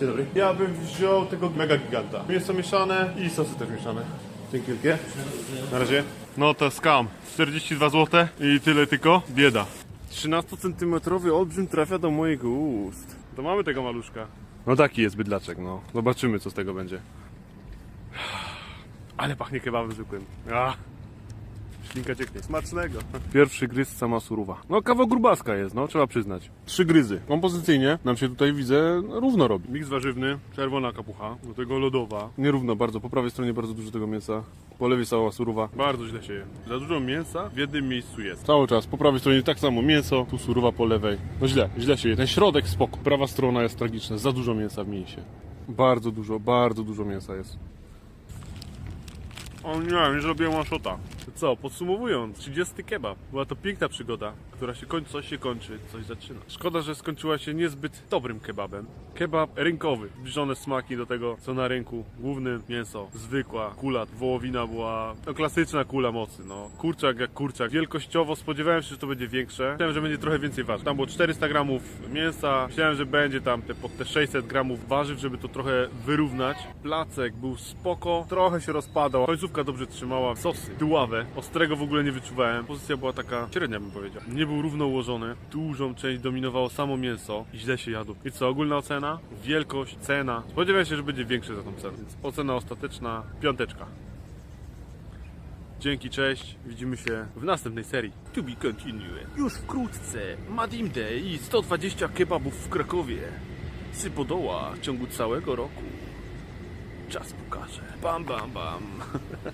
Dzień dobry. Ja bym wziął tego mega giganta. Mięso mieszane i sosy też mieszane. Dzięki wielkie. Na razie. No to skam. 42 zł i tyle tylko. Bieda. 13 cm olbrzym trafia do moich ust. To mamy tego maluszka. No taki jest bydlaczek, no. Zobaczymy co z tego będzie. Ale pachnie kebabem zwykłym. Ah. Ślinka cieknie. Smacznego. Pierwszy gryz sama surowa. No kawał grubaska jest, no trzeba przyznać. Trzy gryzy. Kompozycyjnie nam się tutaj widzę równo robi. Miks warzywny, czerwona kapucha, do tego lodowa. Nierówno bardzo, po prawej stronie bardzo dużo tego mięsa. Po lewej cała surowa. Bardzo źle się je. Za dużo mięsa w jednym miejscu jest. Cały czas. Po prawej stronie tak samo mięso, tu surowa po lewej. No źle, źle się je. Ten środek spoko. Prawa strona jest tragiczna. Za dużo mięsa w mięsie. Bardzo dużo, bardzo dużo mięsa jest. O nie, nie zrobiłem one shota. Co, podsumowując, 30 kebab. Była to piękna przygoda, która się kończy, coś się kończy, coś zaczyna. Szkoda, że skończyła się niezbyt dobrym kebabem. Kebab rynkowy, zbliżone smaki do tego, co na rynku. Główny mięso, zwykła kula, wołowina była, no klasyczna kula mocy, no. Kurczak jak kurczak. Wielkościowo spodziewałem się, że to będzie większe. Myślałem, że będzie trochę więcej ważyć. Tam było 400 gramów mięsa, myślałem, że będzie tam te, po te 600 gramów warzyw, żeby to trochę wyrównać. Placek był spoko, trochę się rozpadał. Końcówka dobrze trzymała. Sosy, ostrego w ogóle nie wyczuwałem. Pozycja była taka średnia, bym powiedział. Nie był równo ułożony. Dużą część dominowało samo mięso i źle się jadło. I co, ogólna ocena? Wielkość, cena. Spodziewałem się, że będzie większe za tą cenę. Więc ocena ostateczna, piąteczka. Dzięki, cześć. Widzimy się w następnej serii. To be continued. Już wkrótce. Madim Day i 120 kebabów w Krakowie. Sypodoła w ciągu całego roku. Czas pokaże. Bam, bam, bam.